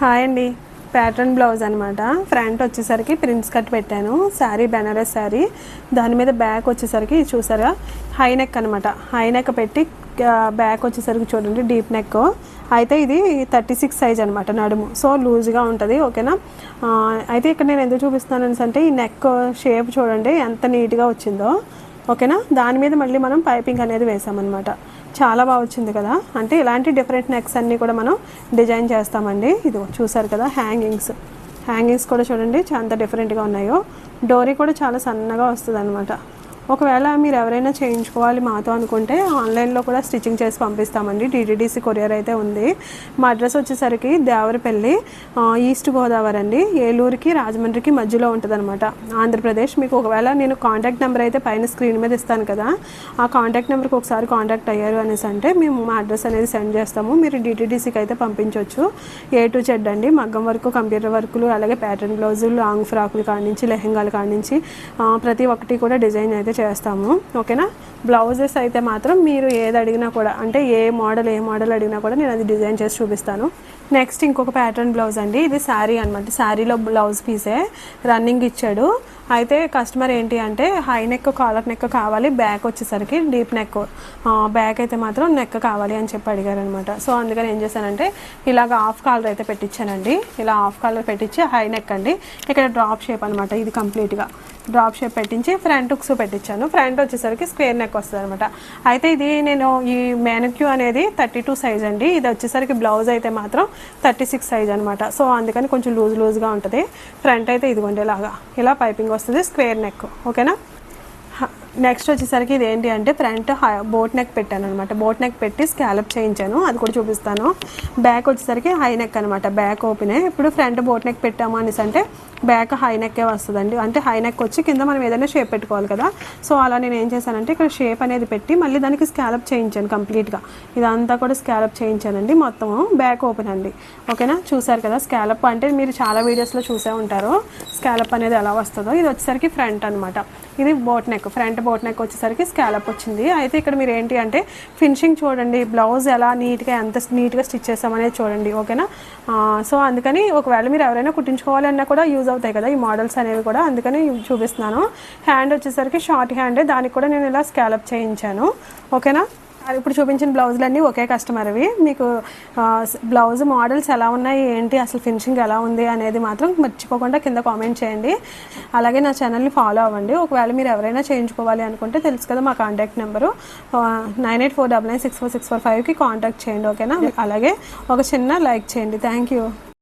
Hi అండి. Pattern blouse అనమాట front వచ్చేసరికి ప్రిన్స్ కట్ పెట్టాను. శారీ బెనారస్ శారీ. దాని మీద బ్యాక్ వచ్చేసరికి ఇది చూసారా హై నెక్ అనమాట హై నెక్ పెట్టి బ్యాక్ వచ్చేసరికి చూడండి డీప్ నెక్. అయితే ఇది థర్టీ సిక్స్ సైజ్ అనమాట నడుము. సో లూజ్గా ఉంటుంది ఓకేనా? అయితే ఇక్కడ నేను ఎందుకు చూపిస్తున్నాను అంటే ఈ నెక్ షేప్ చూడండి ఎంత నీట్గా వచ్చిందో. ఓకేనా? దాని మీద మళ్ళీ మనం పైపింగ్ అనేది వేసామన్నమాట. చాలా బాగా వచ్చింది కదా? అంటే ఇలాంటి డిఫరెంట్ నెక్స్ అన్నీ కూడా మనం డిజైన్ చేస్తామండి. ఇది చూసారు కదా హ్యాంగింగ్స్. హ్యాంగింగ్స్ కూడా చూడండి చాలా డిఫరెంట్గా ఉన్నాయో. డోరీ కూడా చాలా సన్నగా వస్తుంది అనమాట ఒకవేళ మీరు ఎవరైనా చేయించుకోవాలి మాతో అనుకుంటే ఆన్లైన్లో కూడా స్టిచ్చింగ్ చేసి పంపిస్తామండి. టీటీడీసీ కొరియర్ అయితే ఉంది. మా అడ్రస్ వచ్చేసరికి దేవరపల్లి ఈస్ట్ గోదావరి అండి. ఏలూరుకి రాజమండ్రికి మధ్యలో ఉంటుంది ఆంధ్రప్రదేశ్ మీకు ఒకవేళ నేను కాంటాక్ట్ నెంబర్ అయితే పైన స్క్రీన్ మీద ఇస్తాను కదా. ఆ కాంటాక్ట్ నెంబర్కి ఒకసారి కాంటాక్ట్ అయ్యారు అనేసి అంటే మేము మా అడ్రస్ అనేది సెండ్ చేస్తాము. మీరు డిటీడీసీకి అయితే పంపించవచ్చు ఏ టు జెడ్ అండి. మగ్గం వర్క్ కంప్యూటర్ వర్కులు అలాగే ప్యాటర్న్ బ్లౌజులు లాంగ్ ఫ్రాకులు కాడి నుంచి లెహెంగాలు కాడి నుంచి ప్రతి ఒక్కటి కూడా డిజైన్ అయితే చేస్తాము ఓకేనా? బ్లౌజెస్ అయితే మాత్రం మీరు ఏది అడిగినా కూడా అంటే ఏ మోడల్ ఏ మోడల్ అడిగినా కూడా నేను అది డిజైన్ చేసి చూపిస్తాను. నెక్స్ట్ ఇంకొక ప్యాటర్న్ బ్లౌజ్ అండి ఇది శారీ అనమాట శారీలో బ్లౌజ్ పీసే రన్నింగ్ ఇచ్చాడు. అయితే కస్టమర్ ఏంటి అంటే హై నెక్ కాలర్ నెక్ కావాలి బ్యాక్ వచ్చేసరికి డీప్ నెక్ బ్యాక్ అయితే మాత్రం నెక్ కావాలి అని చెప్పి అడిగారు అనమాట సో అందుకని ఏం చేశానంటే ఇలాగ హాఫ్ కాలర్ అయితే పెట్టించానండి ఇలా హాఫ్ కాలర్ పెట్టించి హై నెక్ అండి. ఇక్కడ డ్రాప్ షేప్ అనమాట ఇది కంప్లీట్గా డ్రాప్ షేప్ పెట్టించి ఫ్రంట్ హుక్స్ పెట్టించాను. ఫ్రంట్ వచ్చేసరికి స్క్వేర్ నెక్ వస్తుంది అనమాట అయితే ఇది నేను ఈ మేనక్యూ అనేది థర్టీ టూ సైజ్ అండి. ఇది వచ్చేసరికి బ్లౌజ్ అయితే మాత్రం థర్టీ సిక్స్ సైజ్ అనమాట సో అందుకని కొంచెం లూజ్ లూజ్గా ఉంటుంది. ఫ్రంట్ అయితే ఇదిగోండి ఇలాగా. ఇలా పైపింగ్ వస్తుంది. Square neck. ఓకేనా? నెక్స్ట్ వచ్చేసరికి ఇది ఏంటి అంటే ఫ్రంట్ బోట్ నెక్ పెట్టాను అనమాట బోట్ నెక్ పెట్టి స్కాలప్ చేయించాను. అది కూడా చూపిస్తాను. బ్యాక్ వచ్చేసరికి హై నెక్ అనమాట బ్యాక్ ఓపెనే ఇప్పుడు ఫ్రంట్ బోట్ నెక్ పెట్టాము అనేసి అంటే బ్యాక్ హై నెక్కే వస్తుందండి. అంటే హై నెక్ వచ్చి కింద మనం ఏదైనా షేప్ పెట్టుకోవాలి కదా. సో అలా నేను ఏం చేశానంటే ఇక్కడ షేప్ అనేది పెట్టి మళ్ళీ దానికి స్కాలప్ చేయించాను కంప్లీట్గా ఇదంతా కూడా స్కాలప్ చేయించానండి మొత్తం బ్యాక్ ఓపెన్ అండి. ఓకేనా? చూసారు కదా స్కాలప్ అంటే మీరు చాలా వీడియోస్లో చూసే ఉంటారు. స్కాలప్ అనేది ఎలా వస్తుందో. ఇది వచ్చేసరికి ఫ్రంట్ అనమాట ఇది boat neck front boat neck వచ్చేసరికి స్కాలప్ వచ్చింది. అయితే ఇక్కడ మీరు ఏంటి అంటే ఫినిషింగ్ చూడండి బ్లౌజ్ ఎలా నీట్గా ఎంత నీట్గా స్టిచ్ చేస్తామనేది చూడండి ఓకేనా సో అందుకని ఒకవేళ మీరు ఎవరైనా కుట్టించుకోవాలన్నా కూడా యూజ్ అవుతాయి కదా ఈ మోడల్స్ అనేవి కూడా అందుకని చూపిస్తున్నాను. హ్యాండ్ వచ్చేసరికి షార్ట్ హ్యాండ్ దానికి కూడా నేను ఇలా స్కాలప్ చేయించాను ఓకేనా ఇప్పుడు చూపించిన బ్లౌజులన్నీ ఒకే కస్టమర్ అవి మీకు బ్లౌజ్ మోడల్స్ ఎలా ఉన్నాయి ఏంటి అసలు ఫినిషింగ్ ఎలా ఉంది అనేది మాత్రం మర్చిపోకుండా కింద కామెంట్ చేయండి. అలాగే నా ఛానల్ని ఫాలో అవ్వండి. ఒకవేళ మీరు ఎవరైనా చేయించుకోవాలి అనుకుంటే తెలుసు కదా మా contact number nine eight four double nine six four six four ఫైవ్కి కాంటాక్ట్ చేయండి ఓకేనా అలాగే ఒక చిన్న లైక్ చేయండి. Thank you